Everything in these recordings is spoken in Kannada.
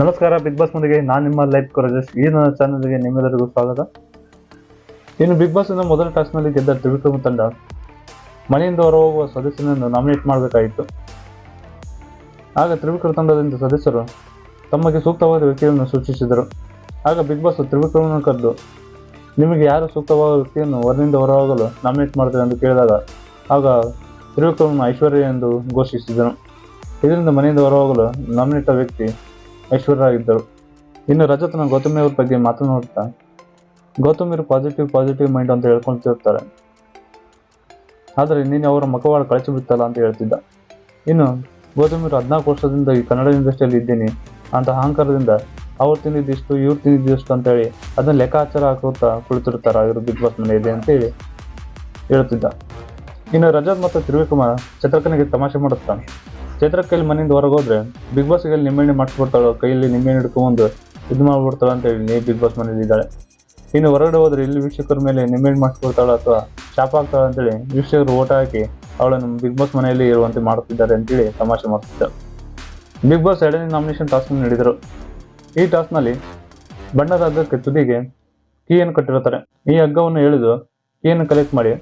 ನಮಸ್ಕಾರ ಬಿಗ್ ಬಾಸ್ ಮುಂದೆ ನಾನು ನಿಮ್ಮ ಲೈಫ್ ಕೊರಜಸ್ ಈ ನನ್ನ ಚಾನಲ್ಗೆ ನಿಮ್ಮೆಲ್ಲರಿಗೂ ಸ್ವಾಗತ. ಇನ್ನು ಬಿಗ್ ಬಾಸ್ ಮೊದಲ ಟಾಸ್ಕ್ನಲ್ಲಿ ಗೆದ್ದ ತ್ರಿವಿಕ್ರಮ ತಂಡ ಮನೆಯಿಂದ ಹೊರಹೋಗುವ ಸದಸ್ಯನನ್ನು ನಾಮಿನೇಟ್ ಮಾಡಬೇಕಾಯಿತು ಆಗ ತ್ರಿವಿಕ್ರಮ ತಂಡದಿಂದ ಸದಸ್ಯರು ತಮಗೆ ಸೂಕ್ತವಾದ ವ್ಯಕ್ತಿಯನ್ನು ಸೂಚಿಸಿದರು. ಆಗ ಬಿಗ್ ಬಾಸ್ ತ್ರಿವಿಕ್ರಮನ ಕರೆದು, ನಿಮಗೆ ಯಾರು ಸೂಕ್ತವಾದ ವ್ಯಕ್ತಿಯನ್ನು ಹೊರನಿಂದ ಹೊರಹೋಗಲು ನಾಮಿನೇಟ್ ಮಾಡ್ತೇವೆ ಎಂದು ಕೇಳಿದಾಗ, ಆಗ ತ್ರಿವಿಕ್ರಮನ ಐಶ್ವರ್ಯ ಎಂದು ಘೋಷಿಸಿದನು. ಇದರಿಂದ ಮನೆಯಿಂದ ಹೊರಹೋಗಲು ನಾಮಿನೇಟ್ ವ್ಯಕ್ತಿ ಐಶ್ವರ್ಯರಾಗಿದ್ದರು. ಇನ್ನು ರಜತನ ಗೌತಮಿ ಅವ್ರ ಬಗ್ಗೆ ಮಾತನಾಡುತ್ತಾ ಗೌತಮಿರು ಪಾಸಿಟಿವ್ ಪಾಸಿಟಿವ್ ಮೈಂಡ್ ಅಂತ ಹೇಳ್ಕೊಳ್ತಿರ್ತಾರೆ. ಆದರೆ ನೀನು ಅವರ ಮುಖವಾಡ ಕಳಚಿ ಬಿಡ್ತಲ್ಲ ಅಂತ ಹೇಳ್ತಿದ್ದ. ಇನ್ನು ಗೌತಮಿಯರು ಹದಿನಾಲ್ಕು ವರ್ಷದಿಂದ ಈ ಕನ್ನಡ ಇಂಡಸ್ಟ್ರಿಯಲ್ಲಿ ಇದ್ದೀನಿ. ಅಂತ ಅಹಂಕಾರದಿಂದ ಅವ್ರು ತಿಂದಿದ್ದಿಷ್ಟು, ಇವ್ರು ತಿಂದಿದ್ದಿಷ್ಟು ಅಂತೇಳಿ ಅದನ್ನ ಲೆಕ್ಕಾಚಾರ ಹಾಕುತ್ತಾ ಕುಳಿತಿರ್ತಾರ ಇವರು ಬಿಗ್ ಬಾಸ್ ಮನೆಯಲ್ಲಿ ಅಂತೇಳಿ ಹೇಳ್ತಿದ್ದ. ಇನ್ನು ರಜತ್ ಮತ್ತು ತಿರುವಿಕುಮಾರ್ ಚಿತ್ರಕನಿಗೆ ತಮಾಷೆ ಮಾಡುತ್ತಾ ಚೈತ್ರ ಕೈಲಿ ಮನೆಯಿಂದ ಹೊರಗೆ ಹೋದ್ರೆ ಬಿಗ್ ಬಾಸ್ ಕೈಲಿ ನಿಂಬೆಹಣ್ಣೆ ಮಾಡಿಸ್ಬಿಡ್ತಾಳು ಕೈಯಲ್ಲಿ ನಿಂಬೆಹಣ್ಣೆ ಹಿಡ್ಕೊಂಡು ಇದು ಮಾಡ್ಬಿಡ್ತಾಳೆ ಅಂತ ಹೇಳಿ ಬಿಗ್ ಬಾಸ್ ಮನೇಲಿ ಇದ್ದಾಳೆ. ಇನ್ನು ಹೊರಗಡೆ ಹೋದ್ರೆ ಇಲ್ಲಿ ವೀಕ್ಷಕರ ಮೇಲೆ ನಿಂಬೆಹಣ್ಣೆ ಮಾಡಿಸ್ಬಿಡ್ತಾಳೆ ಅಥವಾ ಶಾಪ ಆಗ್ತಾಳೆ ಅಂತೇಳಿ ವೀಕ್ಷಕರು ಓಟ ಹಾಕಿ ಅವಳನ್ನು ಬಿಗ್ ಬಾಸ್ ಮನೆಯಲ್ಲಿ ಇರುವಂತೆ ಮಾಡುತ್ತಿದ್ದಾರೆ ಅಂತೇಳಿ ತಮಾಷೆ ಮಾಡ್ತಿದ್ದಾರೆ ಬಿಗ್ ಬಾಸ್ ಎರಡನೇ ನಾಮಿನೇಷನ್ ಟಾಸ್ಕ್ ನೀಡಿದರು. ಈ ಟಾಸ್ನಲ್ಲಿ ಬಣ್ಣದ ಹಗ್ಗಕ್ಕೆ ತುದಿಗೆ ಕೀಯನ್ನು ಕಟ್ಟಿರುತ್ತಾರೆ. ಈ ಹಗ್ಗವನ್ನು ಎಳೆದು ಕೀಯನ್ನು ಕಲೆಕ್ಟ್ ಮಾಡಿ,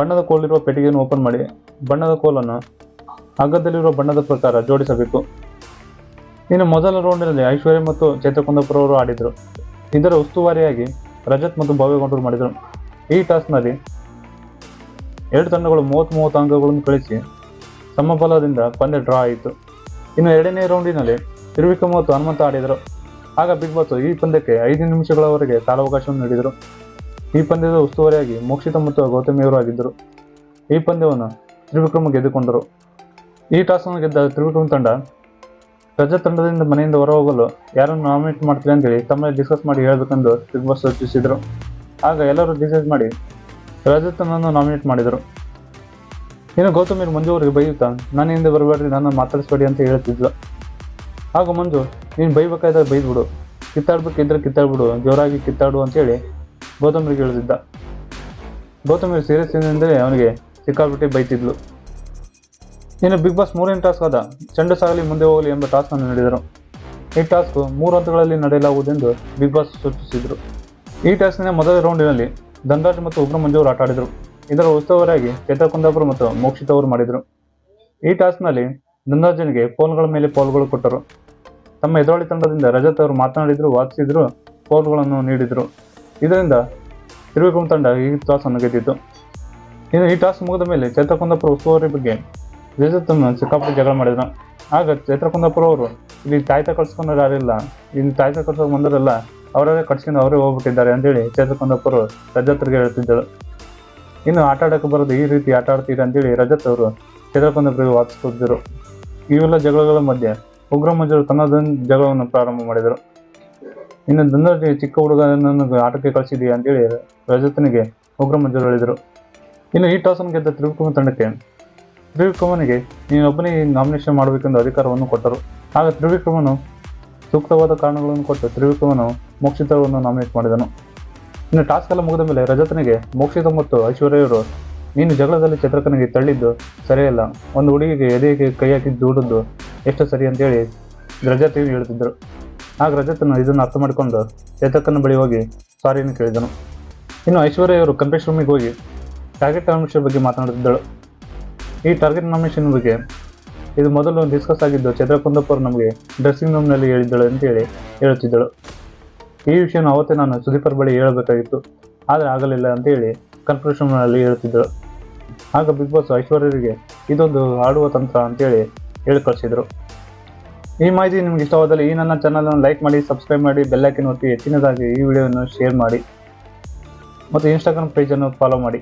ಬಣ್ಣದ ಕೋಲಿರುವ ಪೆಟ್ಟಿಗೆಯನ್ನು ಓಪನ್ ಮಾಡಿ, ಬಣ್ಣದ ಕೋಲನ್ನು ಹಗ್ಗದಲ್ಲಿರುವ ಬಣ್ಣದ ಪ್ರಕಾರ ಜೋಡಿಸಬೇಕು. ಇನ್ನು ಮೊದಲ ರೌಂಡಿನಲ್ಲಿ ಐಶ್ವರ್ಯ ಮತ್ತು ಚೈತ್ರ ಕುಂದಾಪುರ ಅವರು ಆಡಿದರು. ಇದರ ಉಸ್ತುವಾರಿಯಾಗಿ ರಜತ್ ಮತ್ತು ಭವ್ಯಗೊಂಡರು ಮಾಡಿದರು. ಈ ಟಾಸ್ನಲ್ಲಿ ಎರಡು ತಂಡಗಳು ಮೂವತ್ತ್ ಮೂವತ್ತು ಅಂಕಗಳನ್ನು ಕಳಿಸಿ ಸಮಬಲದಿಂದ ಪಂದ್ಯ ಡ್ರಾ ಆಯಿತು. ಇನ್ನು ಎರಡನೇ ರೌಂಡಿನಲ್ಲಿ ತಿರುವಿಕ ಮತ್ತು ಹನುಮಂತ ಆಡಿದರು. ಆಗ ಬಿಗ್ ಬಾಸ್ ಈ ಪಂದ್ಯಕ್ಕೆ ಐದು ನಿಮಿಷಗಳವರೆಗೆ ಕಾಲಾವಕಾಶವನ್ನು ನೀಡಿದರು. ಈ ಪಂದ್ಯದ ಉಸ್ತುವಾರಿಯಾಗಿ ಮೋಕ್ಷಿತ ಮತ್ತು ಗೌತಮಿಯವರು ಆಗಿದ್ದರು. ಈ ಪಂದ್ಯವನ್ನು ತ್ರಿವಿಕ್ರಮ ಗೆದ್ದುಕೊಂಡರು. ಈ ಟಾಸ್ಕನ್ನು ಗೆದ್ದ ತ್ರಿವಿಕ್ರಮ ತಂಡ ಪ್ರಜಾ ತಂಡದಿಂದ ಮನೆಯಿಂದ ಹೊರಹೋಗಲು ಯಾರನ್ನು ನಾಮಿನೇಟ್ ಮಾಡ್ತೀರಿ ಅಂತೇಳಿ ತಮ್ಮಲ್ಲಿ ಡಿಸ್ಕಸ್ ಮಾಡಿ ಹೇಳಬೇಕೆಂದು ಬಿಗ್ ಬಾಸ್ ಸೂಚಿಸಿದರು. ಆಗ ಎಲ್ಲರೂ ಡಿಸೈಡ್ ಮಾಡಿ ರಜತನನ್ನು ನಾಮಿನೇಟ್ ಮಾಡಿದರು. ಇನ್ನು ಗೌತಮಿರು ಮಂಜು ಅವರಿಗೆ ಬೈಯುತ್ತಾ, ನನ್ನ ಹಿಂದೆ ಬರಬೇಡ್ರಿ ನನ್ನ ಮಾತಾಡಿಸ್ಬೇಡಿ ಅಂತ ಹೇಳ್ತಿದ್ಲು. ಆಗ ಮಂಜು, ನೀನು ಬೈಬೇಕಾದ್ರೆ ಬೈದ್ಬಿಡು. ಕಿತ್ತಾಡ್ಬೇಕಿದ್ರೆ ಕಿತ್ತಾಡ್ಬಿಡು, ಜೋರಾಗಿ ಕಿತ್ತಾಡು ಅಂತೇಳಿ ಗೌತಮರಿಗೆ ಹೇಳ್ತಿದ್ದ ಸೀರಿಯಸ್ ಏನಂದರೆ ಅವನಿಗೆ ಸಿಕ್ಕಾಬಿಟ್ಟು ಬೈತಿದ್ಲು. ಇನ್ನು ಬಿಗ್ ಬಾಸ್ ಮೂರನೇ ಟಾಸ್ಕ್ ಆದ ಚೆಂಡು ಸಾಗಲಿ ಮುಂದೆ ಹೋಗಲಿ ಎಂಬ ಟಾಸ್ಕ್ ಅನ್ನು ನೀಡಿದರು. ಈ ಟಾಸ್ಕ್ ಮೂರು ಹಂತಗಳಲ್ಲಿ ನಡೆಯಲಾಗುವುದೆಂದು ಬಿಗ್ ಬಾಸ್ ಸೂಚಿಸಿದರು. ಈ ಟಾಸ್ಕ್ನ ಮೊದಲ ರೌಂಡಿನಲ್ಲಿ ಧನರಾಜ್ ಮತ್ತು ಉಗ್ರ ಮಂಜು ಅವರು ಆಟ ಆಡಿದರು. ಇದರ ಉತ್ಸವರಾಗಿ ಚೇತಾ ಕುಂದಾಪುರ ಮತ್ತು ಮೋಕ್ಷಿತ್ ಅವರು ಮಾಡಿದರು. ಈ ಟಾಸ್ಕ್ನಲ್ಲಿ ಧನರಾಜನಿಗೆ ಪೋಲ್ಗಳ ಮೇಲೆ ಪೋಲ್ಗಳು ಕೊಟ್ಟರು. ತಮ್ಮ ಎದುರಾಳಿ ತಂಡದಿಂದ ರಜತ್ ಅವರು ಮಾತನಾಡಿದರು, ವಾದಿಸಿದ್ರು ಪೋಲ್ಗಳನ್ನು ನೀಡಿದರು. ಇದರಿಂದ ತಿರುವಿಕುಂ ತಂಡ ಈ ಟಾಸ್ ಅನ್ನು ಗೆದ್ದಿತ್ತು. ಇನ್ನು ಈ ಟಾಸ್ ಮುಗಿದ ಮೇಲೆ ಚೈತ್ರ ಕುಂದಾಪುರ ಉಸ್ತುವಾರಿ ಬಗ್ಗೆ ರಜತನ್ನು ಸಿಕ್ಕಾಪಟ್ಟೆ ಜಗಳ ಮಾಡಿದ್ರು. ಆಗ ಚೈತ್ರ ಕುಂದಾಪುರ ಅವರು, ಇಲ್ಲಿ ತಾಯ್ತ ಕಳ್ಸ್ಕೊಂಡ್ರೆ ಯಾರಿಲ್ಲ ಇಲ್ಲಿ? ತಾಯ್ತ ಕಳ್ಸೋಕೆ ಬಂದರೆಲ್ಲ ಅವರೇ ಕಟ್ಸ್ಕೊಂಡು ಅವರೇ ಹೋಗ್ಬಿಟ್ಟಿದ್ದಾರೆ ಅಂತೇಳಿ ಚೈತ್ರ ಕುಂದಾಪುರ ರಜತ್ರಿಗೆ ಹೇಳ್ತಿದ್ದಳು ಇನ್ನು ಆಟ ಆಡಕ್ಕೆ ಬರೋದು ಈ ರೀತಿ ಆಟ ಆಡ್ತೀರಿ ಅಂತೇಳಿ ರಜತ್ ಅವರು ಚೈತ್ರ ಕುಂದಾಪುರಿಗೆ ವಾದಿಸ್ತಿದ್ದರು ಇವೆಲ್ಲ ಜಗಳಗಳ ಮಧ್ಯೆ ಉಗ್ರ ಮಂಜರು ತನ್ನದೊಂದು ಜಗಳವನ್ನು ಪ್ರಾರಂಭ ಮಾಡಿದರು. ಇನ್ನು ದಂದರ್ಜಿ ಚಿಕ್ಕ ಹುಡುಗನನ್ನು ಆಟಕ್ಕೆ ಕಳಿಸಿದೀಯ ಅಂತೇಳಿ ರಜತನಿಗೆ ಉಗ್ರ ಮಂಜರು ಹೇಳಿದರು. ಇನ್ನು ಈ ಟಾಸನ್ನು ಗೆದ್ದ ತ್ರಿವಿಕ್ರಮ ತಂಡಕ್ಕೆ ತ್ರಿವಿಕ್ರಮನಿಗೆ ನೀನೊಬ್ಬನೇ ನಾಮಿನೇಷನ್ ಮಾಡಬೇಕೆಂದು ಅಧಿಕಾರವನ್ನು ಕೊಟ್ಟರು. ಆಗ ತ್ರಿವಿಕ್ರಮನು ಸೂಕ್ತವಾದ ಕಾರಣಗಳನ್ನು ಕೊಟ್ಟು ತ್ರಿವಿಕ್ರಮನು ಮೋಕ್ಷಿತವನ್ನು ನಾಮಿನೇಟ್ ಮಾಡಿದನು. ಇನ್ನು ಟಾಸ್ಕ್ ಎಲ್ಲ ಮುಗಿದ ಮೇಲೆ ರಜತನಿಗೆ ಮೋಕ್ಷಿತ ಮತ್ತು ಐಶ್ವರ್ಯವರು ನೀನು ಜಗಳದಲ್ಲಿ ಚಿತ್ರಕನಿಗೆ ತಳ್ಳಿದ್ದು ಸರಿಯಲ್ಲ. ಒಂದು ಹುಡುಗಿಗೆ ಎದೆಗೆ ಕೈ ಹಾಕಿ ದೂಡಿದ್ದು ಎಷ್ಟು ಸರಿ ಅಂತೇಳಿ ರಜತಿಯು ಹೇಳ್ತಿದ್ದರು ಆಗ ರಜತನು ಇದನ್ನು ಅರ್ಥ ಮಾಡಿಕೊಂಡು ಚೇತಕನ ಬಳಿ ಹೋಗಿ ಸಾರಿಯನ್ನು ಕೇಳಿದನು. ಇನ್ನು ಕಂಪ್ಯೂಟರ್ ರೂಮಿಗೆ ಹೋಗಿ ಟಾರ್ಗೆಟ್ ನಾಮಿನೇಷನ್ ಬಗ್ಗೆ ಮಾತನಾಡುತ್ತಿದ್ದಳು. ಈ ಟಾರ್ಗೆಟ್ ನಾಮಿನೇಷನ್ ಬಗ್ಗೆ ಇದು ಮೊದಲು ಡಿಸ್ಕಸ್ ಆಗಿದ್ದು ಚಂದ್ರ ಕುಂದಪ್ಪರ್ ನಮಗೆ ಡ್ರೆಸ್ಸಿಂಗ್ ರೂಮ್ನಲ್ಲಿ ಹೇಳಿದ್ದಳು ಅಂತೇಳಿ ಹೇಳುತ್ತಿದ್ದಳು. ಈ ವಿಷಯನ ಅವತ್ತೇ ನಾನು ಸುದೀಪರ್ ಬಳಿ ಹೇಳಬೇಕಾಗಿತ್ತು. ಆದರೆ ಆಗಲಿಲ್ಲ ಅಂತೇಳಿ ಕನ್ಫ್ಯೂಷನ್ ರೂಮ್ನಲ್ಲಿ ಹೇಳುತ್ತಿದ್ದಳು. ಆಗ ಬಿಗ್ ಬಾಸ್ ಐಶ್ವರ್ಯರಿಗೆ ಇದೊಂದು ಆಡುವ ತಂತ್ರ ಅಂತೇಳಿ ಹೇಳಿ ಕಳಿಸಿದರು ಈ ಮಾಹಿತಿ ನಿಮ್ಗೆ ಇಷ್ಟವಾದಲ್ಲಿ ಈ ನನ್ನ ಚಾನಲನ್ನು ಲೈಕ್ ಮಾಡಿ ಸಬ್ಸ್ಕ್ರೈಬ್ ಮಾಡಿ ಬೆಲ್ಲೈಕನ್ ಒತ್ತಿ ಹೆಚ್ಚಿನದಾಗಿ ಈ ವಿಡಿಯೋವನ್ನು ಶೇರ್ ಮಾಡಿ. ಮತ್ತು ಇನ್ಸ್ಟಾಗ್ರಾಮ್ ಪೇಜನ್ನು ಫಾಲೋ ಮಾಡಿ.